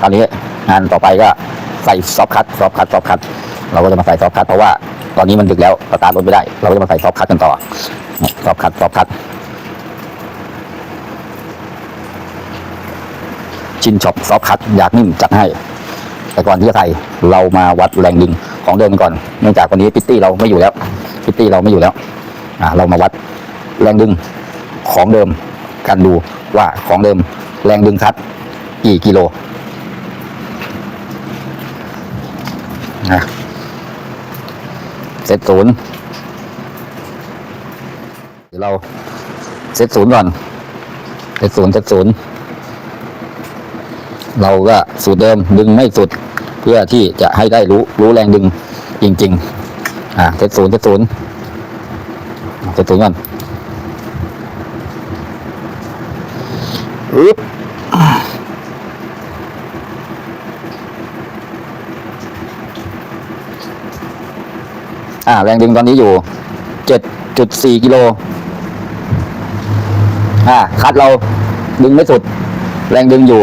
ตอนนี้งานต่อไปก็ใส่ซอฟคัตซอฟคัตซอฟคัตเราก็จะมาใส่ซอฟคัตเพราะว่าตอนนี้มันดึกแล้วสตาร์ทรถไม่ได้ เราก็จะมาใส่ซอฟคัตกันต่อซอฟคัตซอฟคัตชินช็อปซอฟคัตอยากนิ่มจัดให้ แต่ก่อนที่จะใส่เรามาวัดแรงดึงของเดิมก่อนเนื่องจากวันนี้พิตตี้เราไม่อยู่แล้วพิตตี้เราไม่อยู่แล้วอ่าเรามาวัดแรงดึงของเดิมกันดูว่าของเดิมแรงดึงคัดกี่กิโล นะเซตศูนย์เดี๋ยวเราเซตศูนย์ก่อนเซตศูนย์เซตศูนย์เราก็สูตรเดิมดึงไม่สุด เพื่อที่จะให้ได้รู้รู้แรงดึงจริง ๆ อ่าเซตศูนย์เซตศูนย์เซตศูนย์ก่อนอึ๊บ อ่าแรงดึงตอนนี้อยู่เจ็ดจุดสี่กิโลอ่าคัดเราดึงไม่สุด แรงดึงอยู่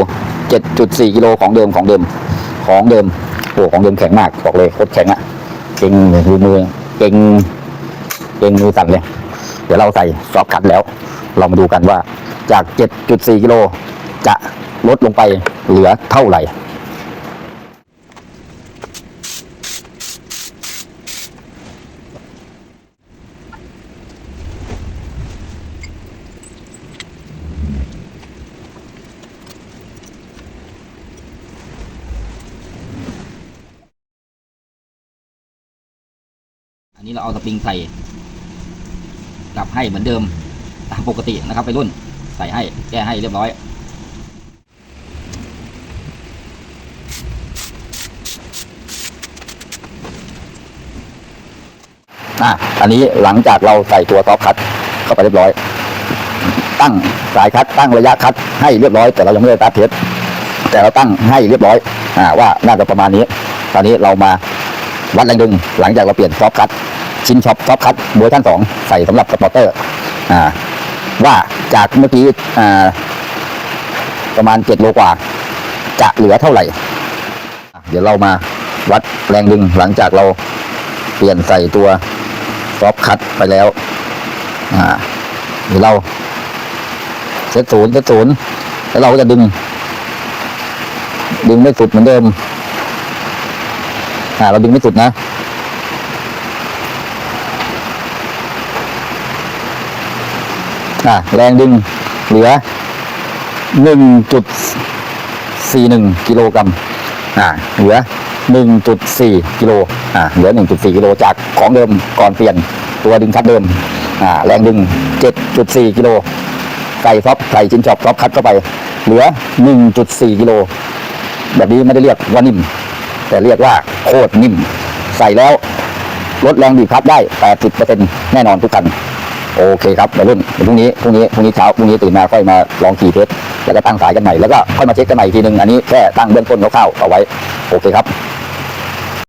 เจ็ดจุดสี่กิโลของเดิมของเดิม ของเดิมโอ้ของเดิมแข็งมากบอกเลยโคตรแข็งอะเก่งมือมือเก่งเก่งมือสั่นเลย เดี๋ยวเราใส่ซอฟต์คัดแล้ว เรามาดูกันว่าจาก 7.4 กิโลจะลดลงไปเหลือเท่าไหร่ นนี้เราเอาสปริงใส่กลับให้เหมือนเดิมตามปกตินะครับไปรุ่นใส่ให้แก้ให้เรียบร้อย อะ อันนี้หลังจากเราใส่ตัวซอฟคัตเข้าไปเรียบร้อย ตั้งสายคัดตั้งระยะคัดให้เรียบร้อย แต่เรายังไม่ได้ตัดเทสแต่เราตั้งให้เรียบร้อย อ่าว่าน่าจะประมาณนี้ ตอนนี้เรามา วัดแรงดึง หลังจากเราเปลี่ยนซอฟคัตชิ้นช็อปซอฟคัตเวอร์ชันสองใส่สำหรับสปอร์เตอร์ว่าจากเมื่อกี้ประมาณเจ็ดโลกว่า จะเหลือเท่าไหร่ เดี๋ยวเรามาวัดแรงดึงหลังจากเราเปลี่ยนใส่ตัวซอฟคัตไปแล้วเดี๋ยวเราเซตศูนย์เซตศูนย์แล้วเราก็จะดึง ดึงไม่สุดเหมือนเดิม อ่าเราดึงไม่สุดนะอ่าแรงดึงเหลือหนึ่งจุดสี่หนึ่งกิโลกรัมอ่าเหลือหนึ่งจุดสี่กิโลอ่าเหลือหนึ่งจุดสี่กิโลจากของเดิมก่อนเปลี่ยนตัวดึงคัดเดิมอ่าแรงดึงเจ็ดจุดสี่กิโลใส่ท็อปใส่ชิ้นช็อปท็อปคัดเข้าไป เหลือหนึ่งจุดสี่กิโลแบบนี้ไม่ได้เรียกว่านิ่ม แต่เรียกว่าโคตรนิ่ม ใส่แล้วลดแรงบีบคับได้แปดสิบเปอร์เซ็นแน่นอนทุกคัน โอเคครับเดี๋ยวรุ่นพรุ่งนี้พรุ่งนี้พรุ่งนี้เช้าพรุ่งนี้ตื่นมาค่อยมาลองขี่เทสแล้วก็ตั้งสายกันใหม่แล้วก็ค่อยมาเช็คกันใหม่อีกทีหนึ่งอันนี้แค่ตั้งเบื้องต้นคร่าวๆเอาไว้โอเคครับ